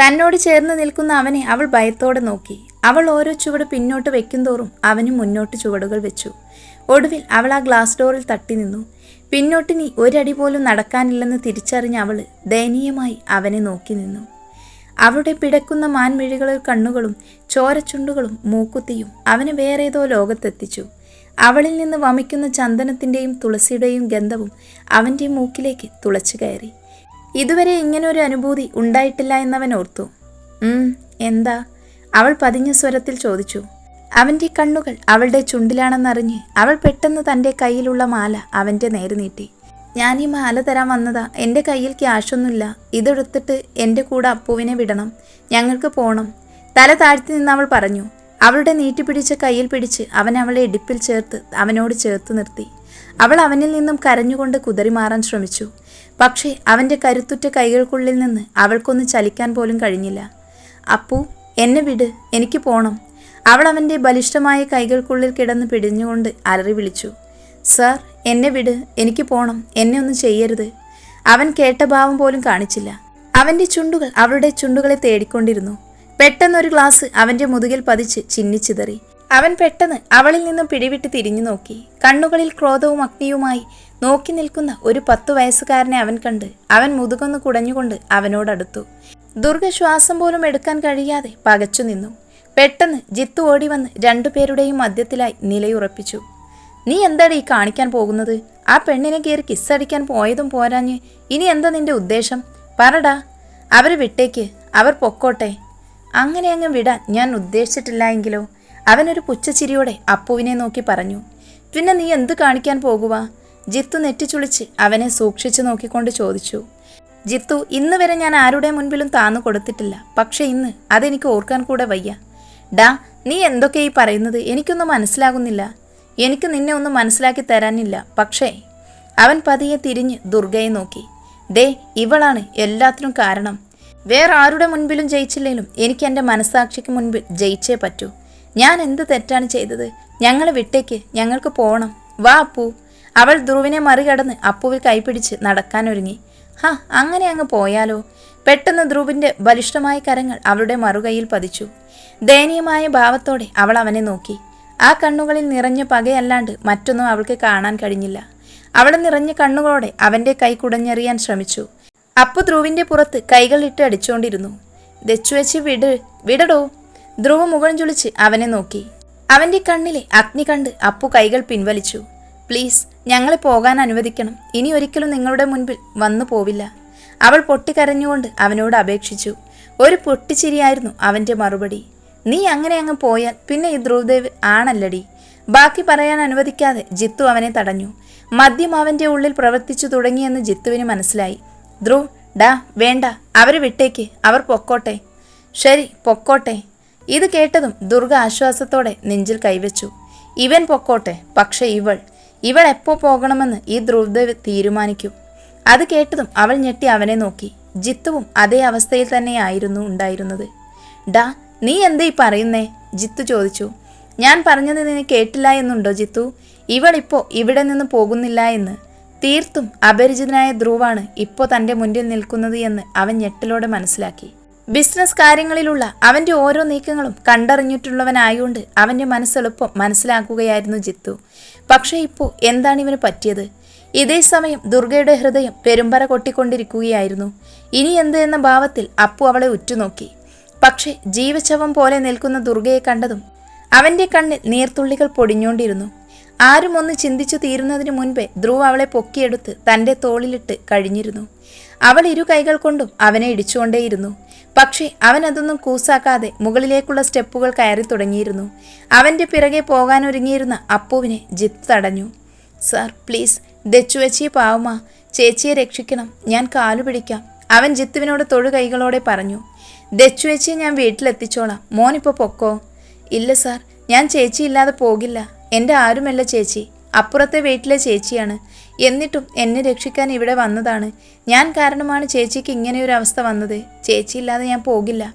തന്നോട് ചേർന്ന് നിൽക്കുന്ന അവനെ അവൾ ഭയത്തോടെ നോക്കി. അവൾ ഓരോ ചുവട് പിന്നോട്ട് വെക്കുംതോറും അവനും മുന്നോട്ട് ചുവടുകൾ വെച്ചു. ഒടുവിൽ അവൾ ആ ഗ്ലാസ് ഡോറിൽ തട്ടി നിന്നു. പിന്നോട്ട് നീ ഒരടി പോലും നടക്കാനില്ലെന്ന് തിരിച്ചറിഞ്ഞ അവൾ ദയനീയമായി അവനെ നോക്കി നിന്നു. അവളുടെ പിടക്കുന്ന മാൻമിഴികളിൽ കണ്ണുകളും ചോരച്ചുണ്ടുകളും മൂക്കുത്തിയും അവനെ വേറേതോ ലോകത്തെത്തിച്ചു. അവളിൽ നിന്ന് വമിക്കുന്ന ചന്ദനത്തിന്റെയും തുളസിയുടെയും ഗന്ധവും അവന്റെ മൂക്കിലേക്ക് തുളച്ചു കയറി. ഇതുവരെ ഇങ്ങനെ ഒരു അനുഭൂതി ഉണ്ടായിട്ടില്ല എന്നവൻ ഓർത്തു. എന്താ? അവൾ പതിഞ്ഞ സ്വരത്തിൽ ചോദിച്ചു. അവന്റെ കണ്ണുകൾ അവളുടെ ചുണ്ടിലാണെന്നറിഞ്ഞ് അവൾ പെട്ടെന്ന് തന്റെ കയ്യിലുള്ള മാല അവന്റെ നേരെ നീട്ടി. ഞാൻ ഈ മാല തരാൻ വന്നതാ. എന്റെ കയ്യിൽ ക്യാഷൊന്നുമില്ല. ഇതെടുത്തിട്ട് എന്റെ കൂടെ അപ്പുവിനെ വിടണം. ഞങ്ങൾക്ക് പോകണം തല താഴ്ത്തി നിന്ന് അവൾ പറഞ്ഞു. അവളുടെ നീട്ടിപ്പിടിച്ച കയ്യിൽ പിടിച്ച് അവൻ അവളെ ഇടുപ്പിൽ ചേർത്ത് അവനോട് ചേർത്ത് നിർത്തി. അവൾ അവനിൽ നിന്നും കരഞ്ഞുകൊണ്ട് കുതറിമാറാൻ ശ്രമിച്ചു. പക്ഷേ അവന്റെ കരുത്തുറ്റ കൈകൾക്കുള്ളിൽ നിന്ന് അവൾക്കൊന്ന് ചലിക്കാൻ പോലും കഴിഞ്ഞില്ല. അപ്പു എന്നെ വിട് എനിക്ക് പോണം. അവൾ അവന്റെ ബലിഷ്ഠമായ കൈകൾക്കുള്ളിൽ കിടന്ന് പിടിഞ്ഞുകൊണ്ട് അലറി വിളിച്ചു. സാർ എന്നെ വിട് എനിക്ക് പോണം എന്നെ ഒന്നും ചെയ്യരുത്. അവൻ കേട്ട ഭാവം പോലും കാണിച്ചില്ല. അവന്റെ ചുണ്ടുകൾ അവളുടെ ചുണ്ടുകളെ തേടിക്കൊണ്ടിരുന്നു. പെട്ടെന്ന് ഒരു ഗ്ലാസ് അവന്റെ മുതുകിൽ പതിച്ച് ചിന്നിച്ചിതറി അവൻ പെട്ടെന്ന് അവളിൽ നിന്നും പിടിവിട്ട് തിരിഞ്ഞു നോക്കി. കണ്ണുകളിൽ ക്രോധവും അഗ്നിയുമായി നോക്കി നിൽക്കുന്ന ഒരു പത്തു വയസ്സുകാരനെ അവൻ കണ്ട് അവൻ മുതുകൊന്ന് കുടഞ്ഞുകൊണ്ട് അവനോടടുത്തു. ദുർഗ ശ്വാസം പോലും എടുക്കാൻ കഴിയാതെ പകച്ചു നിന്നു. പെട്ടെന്ന് ജിത്തു ഓടി വന്ന് രണ്ടുപേരുടെയും മധ്യത്തിലായി നിലയുറപ്പിച്ചു. നീ എന്താണ് ഈ കാണിക്കാൻ പോകുന്നത്? ആ പെണ്ണിനെ കയറി കിസ്സടിക്കാൻ പോയതും പോരാഞ്ഞ് ഇനി എന്താ നിന്റെ ഉദ്ദേശം? പറടാ അവർ വിട്ടേക്ക് അവർ പൊക്കോട്ടെ. അങ്ങനെ അങ്ങ് വിടാൻ ഞാൻ ഉദ്ദേശിച്ചിട്ടില്ല എങ്കിലോ? അവനൊരു പുച്ഛച്ചിരിയോടെ അപ്പുവിനെ നോക്കി പറഞ്ഞു. പിന്നെ നീ എന്ത് കാണിക്കാൻ പോകുക ജിത്തു നെറ്റിച്ചുളിച്ച് അവനെ സൂക്ഷിച്ചു നോക്കിക്കൊണ്ട് ചോദിച്ചു ജിത്തു ഇന്ന് വരെ ഞാൻ ആരുടെ മുൻപിലും താന്നു കൊടുത്തിട്ടില്ല. പക്ഷെ ഇന്ന് അതെനിക്ക് ഓർക്കാൻ കൂടെ വയ്യ. ഡാ നീ എന്തൊക്കെ ഈ പറയുന്നത്? എനിക്കൊന്നും മനസ്സിലാകുന്നില്ല. എനിക്ക് നിന്നെ ഒന്നും മനസ്സിലാക്കി തരാനില്ല. പക്ഷേ അവൻ പതിയെ തിരിഞ്ഞ് ദുർഗയെ നോക്കി. ദേ ഇവളാണ് എല്ലാത്തിനും കാരണം. വേറെ ആരുടെ മുൻപിലും ജയിച്ചില്ലെങ്കിലും എനിക്ക് എന്റെ മനസ്സാക്ഷിക്ക് മുൻപിൽ ജയിച്ചേ പറ്റൂ. ഞാൻ എന്ത് തെറ്റാണ് ചെയ്തത്? ഞങ്ങളെ വിട്ടേക്ക്. ഞങ്ങൾക്ക് പോകണം വാ അപ്പു. അവൾ ധ്രുവിനെ മറികടന്ന് അപ്പുവിൽ കൈപിടിച്ച് നടക്കാനൊരുങ്ങി ഹാ അങ്ങനെ അങ്ങ് പോയാലോ? പെട്ടെന്ന് ധ്രുവിന്റെ ബലിഷ്ഠമായ കരങ്ങൾ അവളുടെ മറുകയിൽ പതിച്ചു. ദയനീയമായ ഭാവത്തോടെ അവൾ അവനെ നോക്കി. ആ കണ്ണുകളിൽ നിറഞ്ഞ പകയല്ലാണ്ട് മറ്റൊന്നും അവൾക്ക് കാണാൻ കഴിഞ്ഞില്ല. അവൾ നിറഞ്ഞ കണ്ണുകളോടെ അവന്റെ കൈ കുടഞ്ഞെറിയാൻ ശ്രമിച്ചു. അപ്പു ധ്രുവിന്റെ പുറത്ത് കൈകൾ ഇട്ട് അടിച്ചുകൊണ്ടിരുന്നു. ദച്ചുവെച്ച് വിട് വിടടോ? ധ്രുവ മുഖം ചുളിച്ച് അവനെ നോക്കി. അവന്റെ കണ്ണിലെ അഗ്നി കണ്ട് അപ്പു കൈകൾ പിൻവലിച്ചു. പ്ലീസ് ഞങ്ങളെ പോകാൻ അനുവദിക്കണം. ഇനി ഒരിക്കലും നിങ്ങളുടെ മുൻപിൽ വന്നു പോവില്ല. അവൾ പൊട്ടിക്കരഞ്ഞുകൊണ്ട് അവനോട് അപേക്ഷിച്ചു. ഒരു പൊട്ടിച്ചിരിയായിരുന്നു അവന്റെ മറുപടി. നീ അങ്ങനെ അങ്ങ് പോയാൽ പിന്നെ ഈ ധ്രുവദേവ് ആണല്ലടി. ബാക്കി പറയാൻ അനുവദിക്കാതെ ജിത്തു അവനെ തടഞ്ഞു. മദ്യം അവന്റെ ഉള്ളിൽ പ്രവർത്തിച്ചു തുടങ്ങിയെന്ന് ജിത്തുവിന് മനസ്സിലായി. ധ്രുവ് ഡാ വേണ്ട. അവരെ വിട്ടേക്ക്. അവർ പൊക്കോട്ടെ. ശരി പൊക്കോട്ടെ. ഇത് കേട്ടതും ദുർഗ ആശ്വാസത്തോടെ നെഞ്ചിൽ കൈവച്ചു. ഇവൻ പൊക്കോട്ടെ പക്ഷേ ഇവൾ ഇവൾ എപ്പോ പോകണമെന്ന് ഈ ധ്രുവദേവ് തീരുമാനിക്കും. അത് കേട്ടതും അവൾ ഞെട്ടി അവനെ നോക്കി. ജിത്തുവും അതേ അവസ്ഥയിൽ തന്നെയായിരുന്നു ഉണ്ടായിരുന്നത്. ഡാ നീ എന്തേ പറയുന്നേ? ജിത്തു ചോദിച്ചു. ഞാൻ പറഞ്ഞത് നിന്നെ കേട്ടില്ല എന്നുണ്ടോ ജിത്തു? ഇവളിപ്പോ ഇവിടെ നിന്ന് പോകുന്നില്ല എന്ന്. തീർത്തും അപരിചിതനായ ധ്രുവാണ് ഇപ്പോൾ തന്റെ മുന്നിൽ നിൽക്കുന്നത് എന്ന് അവൻ ഞെട്ടലോടെ മനസ്സിലാക്കി. ബിസിനസ് കാര്യങ്ങളിലുള്ള അവന്റെ ഓരോ നീക്കങ്ങളും കണ്ടറിഞ്ഞിട്ടുള്ളവനായോണ്ട് അവന്റെ മനസ്സെളുപ്പം മനസ്സിലാക്കുകയായിരുന്നു ജിത്തു. പക്ഷേ ഇപ്പോൾ എന്താണ് ഇവന് പറ്റിയത്? ഇതേ സമയം ദുർഗയുടെ ഹൃദയം പെരുമ്പറ കൊട്ടിക്കൊണ്ടിരിക്കുകയായിരുന്നു. ഇനി എന്ത് എന്ന ഭാവത്തിൽ അപ്പു അവളെ ഉറ്റുനോക്കി. പക്ഷേ ജീവശവം പോലെ നിൽക്കുന്ന ദുർഗയെ കണ്ടതും അവന്റെ കണ്ണിൽ നീർത്തുള്ളികൾ പൊടിഞ്ഞോണ്ടിരുന്നു ആരും ഒന്ന് ചിന്തിച്ചു തീരുന്നതിന് മുൻപേ ധ്രുവ് അവളെ പൊക്കിയെടുത്ത് തന്റെ തോളിലിട്ട് കഴിഞ്ഞിരുന്നു. അവൾ ഇരു കൈകൾ കൊണ്ടും അവനെ ഇടിച്ചുകൊണ്ടേയിരുന്നു. പക്ഷേ അവൻ അതൊന്നും കൂസാക്കാതെ മുകളിലേക്കുള്ള സ്റ്റെപ്പുകൾ കയറി തുടങ്ങിയിരുന്നു. അവന്റെ പിറകെ പോകാനൊരുങ്ങിയിരുന്ന അപ്പുവിനെ ജിത്ത് തടഞ്ഞു. സാർ പ്ലീസ് ദച്ചുവച്ചി പാവുമ. ചേച്ചിയെ രക്ഷിക്കണം. ഞാൻ കാലു പിടിക്കാം അവൻ ജിത്തുവിനോട് തൊഴു കൈകളോടെ പറഞ്ഞു. ദച്ചുവച്ചിയെ ഞാൻ വീട്ടിലെത്തിച്ചോളാം. മോനിപ്പോൾ പൊക്കോ? ഇല്ല സാർ. ഞാൻ ചേച്ചി ഇല്ലാതെ പോകില്ല. എന്റെ ആരുമല്ല ചേച്ചി. അപ്പുറത്തെ വീട്ടിലെ ചേച്ചിയാണ്. എന്നിട്ടും എന്നെ രക്ഷിക്കാൻ ഇവിടെ വന്നതാണ്. ഞാൻ കാരണമാണ് ചേച്ചിക്ക് ഇങ്ങനെയൊരു അവസ്ഥ വന്നത്. ചേച്ചി ഇല്ലാതെ ഞാൻ പോകില്ല.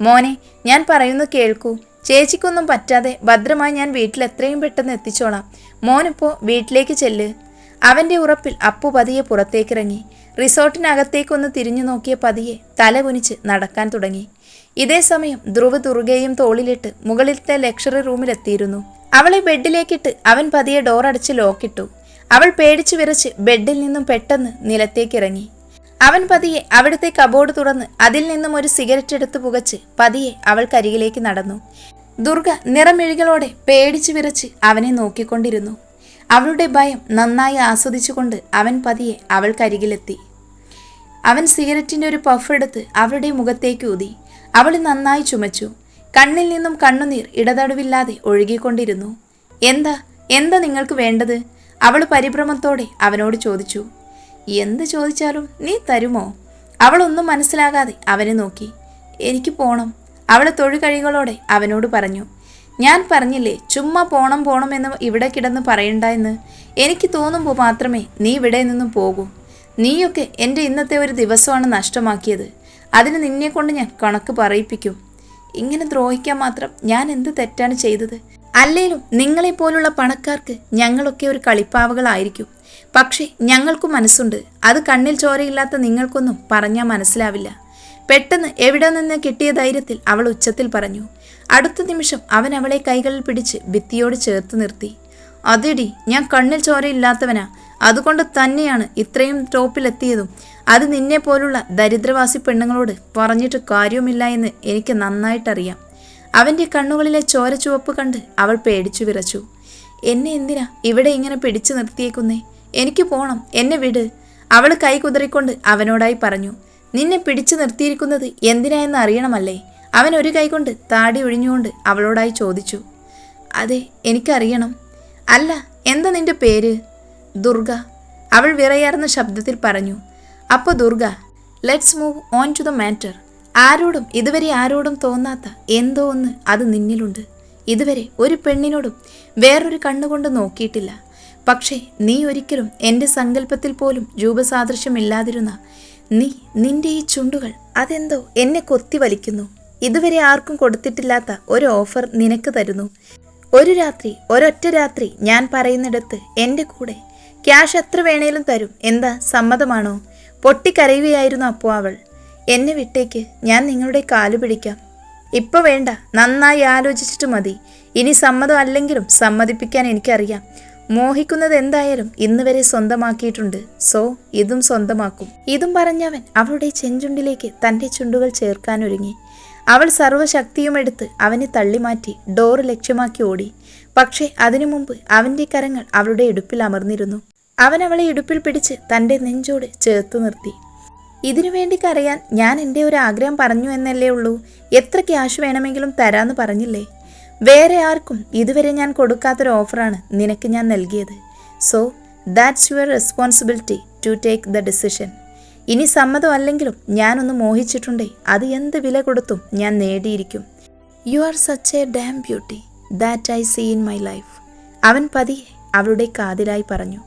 മോനെ ഞാൻ പറയുന്നത് കേൾക്കൂ. ചേച്ചിക്കൊന്നും പറ്റാതെ ഭദ്രമായി ഞാൻ വീട്ടിൽ എത്രയും പെട്ടെന്ന് എത്തിച്ചോളാം. മോനിപ്പോൾ വീട്ടിലേക്ക് ചെല്ല്. അവന്റെ ഉറപ്പിൽ അപ്പു പതിയെ പുറത്തേക്കിറങ്ങി. റിസോർട്ടിനകത്തേക്കൊന്ന് തിരിഞ്ഞു നോക്കിയ പതിയെ തല കുനിച്ച് നടക്കാൻ തുടങ്ങി. ഇതേ സമയം ധ്രുവ് ദുർഗയും തോളിലിട്ട് മുകളിലത്തെ ലക്ഷറി റൂമിലെത്തിയിരുന്നു. അവളെ ബെഡിലേക്കിട്ട് അവൻ പതിയെ ഡോർ അടച്ച് ലോക്കിട്ടു. അവൾ പേടിച്ചു വിറച്ച് ബെഡിൽ നിന്നും പെട്ടെന്ന് നിലത്തേക്കിറങ്ങി. അവൻ പതിയെ അവിടുത്തെ കബോർഡ് തുറന്ന് അതിൽ നിന്നും ഒരു സിഗരറ്റ് എടുത്ത് പുകച്ച് പതിയെ അവൾക്കരികിലേക്ക് നടന്നു. ദുർഗ നിറമിഴികളോടെ പേടിച്ചു വിറച്ച് അവനെ നോക്കിക്കൊണ്ടിരുന്നു. അവളുടെ ഭയം നന്നായി ആസ്വദിച്ചുകൊണ്ട് അവൻ പതിയെ അവൾക്കരികിലെത്തി. അവൻ സിഗരറ്റിന്റെ ഒരു പഫ് എടുത്ത് അവളുടെ മുഖത്തേക്ക് ഊതി. അവൾ നന്നായി ചുമച്ചു. കണ്ണിൽ നിന്നും കണ്ണുനീർ ഇടതടവില്ലാതെ ഒഴുകിക്കൊണ്ടിരുന്നു. എന്താ? എന്താ നിങ്ങൾക്ക് വേണ്ടത്? അവൾ പരിഭ്രമത്തോടെ അവനോട് ചോദിച്ചു എന്ത് ചോദിച്ചാലും നീ തരുമോ? അവളൊന്നും മനസ്സിലാകാതെ അവനെ നോക്കി. എനിക്ക് പോണം. അവൾ തൊഴുകഴികളോടെ അവനോട് പറഞ്ഞു ഞാൻ പറഞ്ഞില്ലേ ചുമ്മാ പോണം പോണം എന്ന് ഇവിടെ കിടന്ന് പറയണ്ട എന്ന്. എനിക്ക് തോന്നുമ്പോൾ മാത്രമേ നീ ഇവിടെ നിന്നും പോകൂ. നീയൊക്കെ എന്റെ ഇന്നത്തെ ഒരു ദിവസമാണ് നഷ്ടമാക്കിയത്. അതിന് നിന്നെ കൊണ്ട് ഞാൻ കണക്ക് പറയിപ്പിക്കും. ഇങ്ങനെ ദ്രോഹിക്കാൻ മാത്രം ഞാൻ എന്ത് തെറ്റാണ് ചെയ്തത്? അല്ലേലും നിങ്ങളെപ്പോലുള്ള പണക്കാർക്ക് ഞങ്ങളൊക്കെ ഒരു കളിപ്പാവകളായിരിക്കും. പക്ഷേ ഞങ്ങൾക്കും മനസ്സുണ്ട്. അത് കണ്ണിൽ ചോരയില്ലാത്ത നിങ്ങൾക്കൊന്നും പറഞ്ഞാൽ മനസ്സിലാവില്ല. പെട്ടെന്ന് എവിടെ നിന്ന് കിട്ടിയ ധൈര്യത്തിൽ അവൾ ഉച്ചത്തിൽ പറഞ്ഞു. അടുത്ത നിമിഷം അവൻ അവളെ കൈകളിൽ പിടിച്ച് ഭിത്തിയോട് ചേർത്ത് നിർത്തി. അതെടി ഞാൻ കണ്ണിൽ ചോരയില്ലാത്തവനാ. അതുകൊണ്ട് തന്നെയാണ് ഇത്രയും ടോപ്പിലെത്തിയതും. അത് നിന്നെ പോലുള്ള ദരിദ്രവാസി പെണ്ണുങ്ങളോട് പറഞ്ഞിട്ട് കാര്യവുമില്ല എന്ന് എനിക്ക് നന്നായിട്ടറിയാം. അവന്റെ കണ്ണുകളിലെ ചോര ചുവപ്പ് കണ്ട് അവൾ പേടിച്ചു വിറച്ചു. എന്നെ എന്തിനാ ഇവിടെ ഇങ്ങനെ പിടിച്ചു നിർത്തിയേക്കുന്നേ? എനിക്ക് പോണം എന്നെ വിട്. അവൾ കൈ കുതറിക്കൊണ്ട് അവനോടായി പറഞ്ഞു നിന്നെ പിടിച്ചു നിർത്തിയിരിക്കുന്നത് എന്തിനായെന്ന് അറിയണമല്ലേ? അവൻ ഒരു കൈകൊണ്ട് താടി ഒഴിഞ്ഞുകൊണ്ട് അവളോടായി ചോദിച്ചു അതെ എനിക്കറിയണം. അല്ല എന്താ നിന്റെ പേര്? ദുർഗ. അവൾ വിറയാർന്ന ശബ്ദത്തിൽ പറഞ്ഞു അപ്പോൾ Durga let's move on to the matter. ആരോടും ഇതുവരെ ആരോടും തോന്നാത്ത എന്തോ ഒന്ന് അത് നിന്നിലുണ്ട്. ഇതുവരെ ഒരു പെണ്ണിനോടും വേറൊരു കണ്ണുകൊണ്ട് നോക്കിയിട്ടില്ല. പക്ഷേ നീ ഒരിക്കലും എന്റെ സങ്കല്പത്തിൽ പോലും രൂപസാദൃശ്യമില്ലാതിരുന്ന നീ നിന്റെ ഈ ചുണ്ടുകൾ അതെന്തോ എന്നെ കൊത്തി വലിക്കുന്നു ഇതുവരെ ആർക്കും കൊടുത്തിട്ടില്ലാത്ത ഒരു ഓഫർ നിനക്ക് തരുന്നു. ഒരു രാത്രി ഒരൊറ്റ രാത്രി ഞാൻ പറയുന്നിടത്ത് എന്റെ കൂടെ ക്യാഷ് എത്ര വേണേലും തരും എന്താ സമ്മതമാണോ? പൊട്ടിക്കരയുകയായിരുന്നു അപ്പോൾ അവൾ. എന്നെ വിട്ടേക്ക്. ഞാൻ നിങ്ങളുടെ കാലു പിടിക്കാം. ഇപ്പൊ വേണ്ട. നന്നായി ആലോചിച്ചിട്ട് മതി. ഇനി സമ്മതം അല്ലെങ്കിലും സമ്മതിപ്പിക്കാൻ എനിക്കറിയാം. മോഹിക്കുന്നത് എന്തായാലും ഇന്ന് വരെ സ്വന്തമാക്കിയിട്ടുണ്ട്. സോ ഇതും സ്വന്തമാക്കും. ഇതും പറഞ്ഞവൻ അവളുടെ ചെഞ്ചുണ്ടിലേക്ക് തന്റെ ചുണ്ടുകൾ ചേർക്കാനൊരുങ്ങി. അവൾ സർവശക്തിയും എടുത്ത് അവനെ തള്ളിമാറ്റി ഡോറ് ലക്ഷ്യമാക്കി ഓടി. പക്ഷേ അതിനു മുമ്പ് അവന്റെ കരങ്ങൾ അവളുടെ ഇടുപ്പിൽ അമർന്നിരുന്നു. അവൻ അവളെ ഇടുപ്പിൽ പിടിച്ച് തന്റെ നെഞ്ചോട് ചേർത്ത് നിർത്തി. ഇതിനു വേണ്ടി കരയാൻ ഞാൻ എന്റെ ഒരു ആഗ്രഹം പറഞ്ഞു എന്നല്ലേ ഉള്ളൂ. എത്ര ക്യാഷ് വേണമെങ്കിലും തരാമെന്ന് പറഞ്ഞില്ലേ? വേറെ ആർക്കും ഇതുവരെ ഞാൻ കൊടുക്കാത്തൊരു ഓഫറാണ് നിനക്ക് ഞാൻ നൽകിയത്. So that's your responsibility to take the decision ഇനി സമ്മതം അല്ലെങ്കിലും ഞാനൊന്ന് മോഹിച്ചിട്ടുണ്ടേ അത് എന്ത് വില കൊടുത്തും ഞാൻ നേടിയിരിക്കും. You are such a damn beauty that I see in my life അവൻ പതിയെ അവളുടെ കാതിലായി പറഞ്ഞു.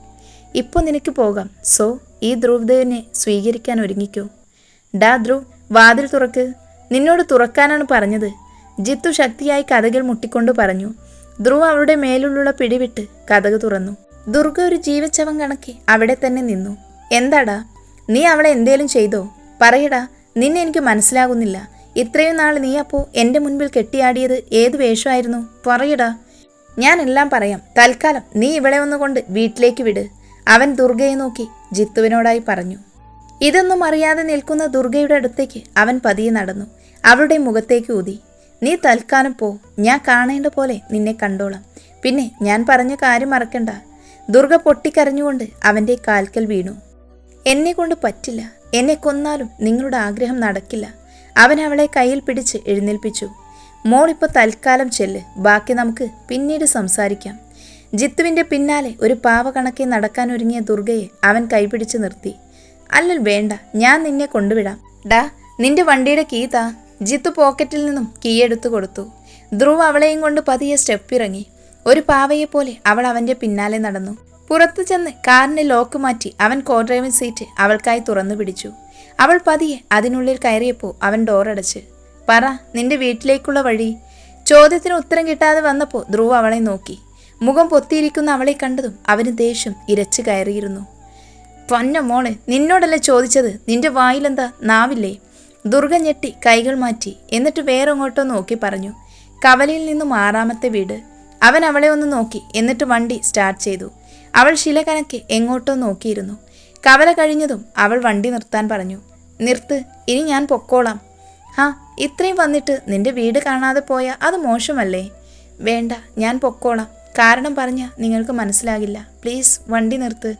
ഇപ്പോൾ നിനക്ക് പോകാം. സോ ഈ ധ്രുവദേവനെ സ്വീകരിക്കാൻ ഒരുങ്ങിക്കോ. ഡാ ധ്രുവ് വാതിൽ തുറക്ക്. നിന്നോട് തുറക്കാനാണ് പറഞ്ഞത്. ജിത്തു ശക്തിയായി കഥകൾ മുട്ടിക്കൊണ്ട് പറഞ്ഞു. ധ്രുവ് അവളുടെ മേലുള്ള പിടിവിട്ട് കഥക് തുറന്നു. ദുർഗ ഒരു ജീവച്ചവം കണക്കെ അവിടെ തന്നെ നിന്നു. എന്താടാ? നീ അവളെ എന്തേലും ചെയ്തോ? പറയടാ നിന്നെ എനിക്ക് മനസ്സിലാകുന്നില്ല. ഇത്രയും നാൾ നീ അപ്പോൾ എന്റെ മുൻപിൽ കെട്ടിയാടിയത് ഏത് വേഷമായിരുന്നു? പറയടാ. ഞാൻ എല്ലാം പറയാം. തൽക്കാലം നീ ഇവിടെ ഒന്നുകൊണ്ട് വീട്ടിലേക്ക് വിട്. അവൻ ദുർഗയെ നോക്കി ജിത്തുവിനോടായി പറഞ്ഞു ഇതൊന്നും അറിയാതെ നിൽക്കുന്ന ദുർഗയുടെ അടുത്തേക്ക് അവൻ പതിയെ നടന്നു. അവളുടെ മുഖത്തേക്ക് ഊതി നീ തൽക്കാലം പോ ഞാൻ കാണേണ്ട പോലെ നിന്നെ കണ്ടോളാം. പിന്നെ ഞാൻ പറഞ്ഞ കാര്യം മറക്കണ്ട ദുർഗ പൊട്ടിക്കരഞ്ഞുകൊണ്ട് അവന്റെ കാൽക്കൽ വീണു. എന്നെ കൊണ്ട് പറ്റില്ല. എന്നെ കൊന്നാലും നിങ്ങളുടെ ആഗ്രഹം നടക്കില്ല അവൻ അവളെ കയ്യിൽ പിടിച്ച് എഴുന്നേൽപ്പിച്ചു. മോളിപ്പോൾ തൽക്കാലം ചെല്ല്. ബാക്കി നമുക്ക് പിന്നീട് സംസാരിക്കാം. ജിത്തുവിന്റെ പിന്നാലെ ഒരു പാവ കണക്കെ നടക്കാനൊരുങ്ങിയ ദുർഗയെ അവൻ കൈപിടിച്ച് നിർത്തി. അല്ലൽ വേണ്ട ഞാൻ നിന്നെ കൊണ്ടുവിടാം. ഡാ നിന്റെ വണ്ടിയുടെ കീ താ. ജിത്തു പോക്കറ്റിൽ നിന്നും കീ എടുത്തു കൊടുത്തു. ധ്രുവ് അവളെയും കൊണ്ട് പതിയെ സ്റ്റെപ്പ് ഇറങ്ങി ഒരു പാവയെ പോലെ അവൾ അവന്റെ പിന്നാലെ നടന്നു. പുറത്തു ചെന്ന് കാറിന് ലോക്ക് മാറ്റി അവൻ കോ ഡ്രൈവിംഗ് സീറ്റ് അവൾക്കായി തുറന്നു പിടിച്ചു. അവൾ പതിയെ അതിനുള്ളിൽ കയറിയപ്പോൾ അവൻ ഡോറടച്ച് പറ നിന്റെ വീട്ടിലേക്കുള്ള വഴി? ചോദ്യത്തിന് ഉത്തരം കിട്ടാതെ വന്നപ്പോൾ ധ്രുവ് അവളെ നോക്കി. മുഖം പൊത്തിയിരിക്കുന്ന അവളെ കണ്ടതും അവന് ദേഷ്യം ഇരച്ചു കയറിയിരുന്നു. പൊന്ന മോളെ നിന്നോടല്ലേ ചോദിച്ചത്? നിന്റെ വായിലെന്താ? നാവില്ലേ? ദുർഗ ഞെട്ടി കൈകൾ മാറ്റി എന്നിട്ട് വേറെങ്ങോട്ടോ നോക്കി പറഞ്ഞു. കവലയിൽ നിന്നും ആറാമത്തെ വീട്. അവൻ അവളെ ഒന്ന് നോക്കി എന്നിട്ട് വണ്ടി സ്റ്റാർട്ട് ചെയ്തു. അവൾ ശില കണക്കെ എങ്ങോട്ടോ നോക്കിയിരുന്നു. കവല കഴിഞ്ഞതും അവൾ വണ്ടി നിർത്താൻ പറഞ്ഞു. നിർത്ത് ഇനി ഞാൻ പൊക്കോളാം. ഹാ ഇത്രയും വന്നിട്ട് നിന്റെ വീട് കാണാതെ പോയാൽ അത് മോശമല്ലേ? വേണ്ട ഞാൻ പൊക്കോളാം. കാരണം പറഞ്ഞ നിങ്ങൾക്ക് മനസ്സിലാകില്ല. പ്ലീസ് വണ്ടി നിർത്ത്.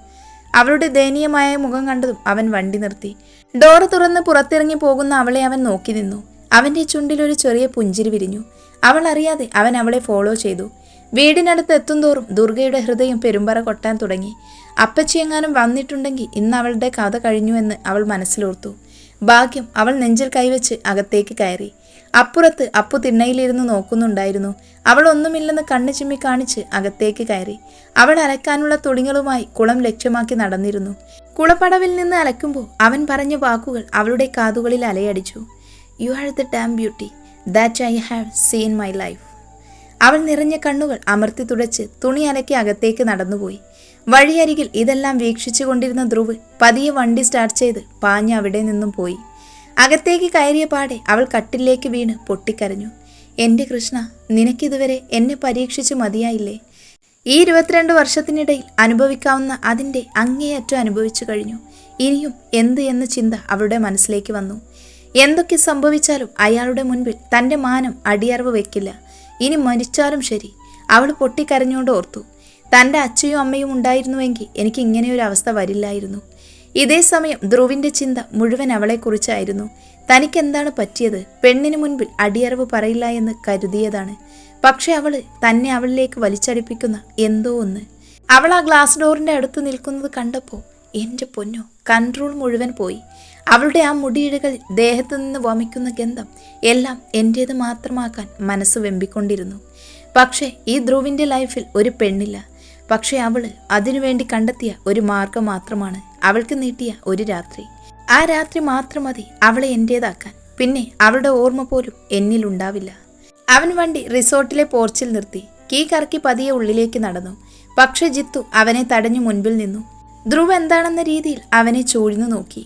അവളുടെ ദയനീയമായ മുഖം കണ്ടതും അവൻ വണ്ടി നിർത്തി. ഡോർ തുറന്ന് പുറത്തിറങ്ങി പോകുന്ന അവളെ അവൻ നോക്കി നിന്നു. അവന്റെ ചുണ്ടിൽ ഒരു ചെറിയ പുഞ്ചിരി വിരിഞ്ഞു. അവൾ അറിയാതെ അവൻ അവളെ ഫോളോ ചെയ്തു. വീടിനടുത്ത് എത്തുന്തോറും ദുർഗയുടെ ഹൃദയം പെരുമ്പറ കൊട്ടാൻ തുടങ്ങി. അപ്പച്ചിയെങ്ങാനും വന്നിട്ടുണ്ടെങ്കിൽ ഇന്ന് അവളുടെ കഥ കഴിഞ്ഞുവെന്ന് അവൾ മനസ്സിലോർത്തു. ഭാഗ്യം അവൾ നെഞ്ചിൽ കൈവച്ച് അകത്തേക്ക് കയറി. അപ്പുറത്ത് അപ്പു തിണ്ണയിലിരുന്ന് നോക്കുന്നുണ്ടായിരുന്നു. അവൾ ഒന്നുമില്ലെന്ന് കണ്ണു ചിമ്മി കാണിച്ച് അകത്തേക്ക് കയറി. അവൾ അലക്കാനുള്ള തുണികളുമായി കുളം ലക്ഷ്യമാക്കി നടന്നിരുന്നു. കുളപ്പടവിൽ നിന്ന് അലക്കുമ്പോൾ അവൻ പറഞ്ഞ വാക്കുകൾ അവളുടെ കാതുകളിൽ അലയടിച്ചു. You are the damn beauty that I have seen my life അവൾ നിറഞ്ഞ കണ്ണുകൾ അമർത്തി തുടച്ച് തുണി അലക്കി അകത്തേക്ക് നടന്നുപോയി. വഴിയരികിൽ ഇതെല്ലാം വീക്ഷിച്ചു കൊണ്ടിരുന്ന ധ്രുവ് പതിയെ വണ്ടി സ്റ്റാർട്ട് ചെയ്ത് പാഞ്ഞ് അവിടെ നിന്നും പോയി. അകത്തേക്ക് കയറിയ പാടെ അവൾ കട്ടിലേക്ക് വീണ് പൊട്ടിക്കരഞ്ഞു. എന്റെ കൃഷ്ണ നിനക്കിതുവരെ എന്നെ പരീക്ഷിച്ചു മതിയായില്ലേ? ഈ ഇരുപത്തിരണ്ട് വർഷത്തിനിടയിൽ അനുഭവിക്കാവുന്ന അതിന്റെ അങ്ങേയറ്റം അനുഭവിച്ചു കഴിഞ്ഞു. ഇനിയും എന്ത് എന്ന ചിന്ത അവളുടെ മനസ്സിലേക്ക് വന്നു. എന്തൊക്കെ സംഭവിച്ചാലും അയാളുടെ മുൻപിൽ തന്റെ മാനം അടിയറവ് വെക്കില്ല. ഇനി മരിച്ചാലും ശരി. അവൾ പൊട്ടിക്കരഞ്ഞുകൊണ്ട് ഓർത്തു. തന്റെ അച്ഛയും അമ്മയും ഉണ്ടായിരുന്നുവെങ്കിൽ എനിക്ക് ഇങ്ങനെയൊരു അവസ്ഥ വരില്ലായിരുന്നു. ഇതേ സമയം ധ്രുവിന്റെ ചിന്ത മുഴുവൻ അവളെക്കുറിച്ചായിരുന്നു. തനിക്കെന്താണ് പറ്റിയത്? പെണ്ണിന് മുൻപിൽ അടിയറവ് പറയില്ല എന്ന് കരുതിയതാണ്. പക്ഷെ അവൾ തന്നെ അവളിലേക്ക് വലിച്ചടിപ്പിക്കുന്ന എന്തോ ഒന്ന്. അവൾ ആ ഗ്ലാസ് ഡോറിന്റെ അടുത്ത് നിൽക്കുന്നത് കണ്ടപ്പോൾ എന്റെ പൊന്നോ കൺട്രോൾ മുഴുവൻ പോയി. അവളുടെ ആ മുടിയിഴകൾ ദേഹത്തു നിന്ന് വമിക്കുന്ന ഗന്ധം എല്ലാം എന്റേത് മാത്രമാക്കാൻ മനസ്സ് വെമ്പിക്കൊണ്ടിരുന്നു. പക്ഷേ ഈ ധ്രുവിന്റെ ലൈഫിൽ ഒരു പെണ്ണില്ല. പക്ഷേ അവൾ അതിനുവേണ്ടി കണ്ടെത്തിയ ഒരു മാർഗം മാത്രമാണ് അവൾക്ക് നീട്ടിയ ഒരു രാത്രി. ആ രാത്രി മാത്രം മതി അവളെ എന്റേതാക്കാൻ പിന്നെ അവളുടെ ഓർമ്മ പോലും എന്നിലുണ്ടാവില്ല അവൻ വണ്ടി റിസോർട്ടിലെ പോർച്ചിൽ നിർത്തി. കീ കറക്കി പതിയെ ഉള്ളിലേക്ക് നടന്നു. പക്ഷെ ജിത്തു അവനെ തടഞ്ഞു മുൻപിൽ നിന്നു. ധ്രുവ് എന്താണെന്ന രീതിയിൽ അവനെ ചൂഴ്ന്നു നോക്കി.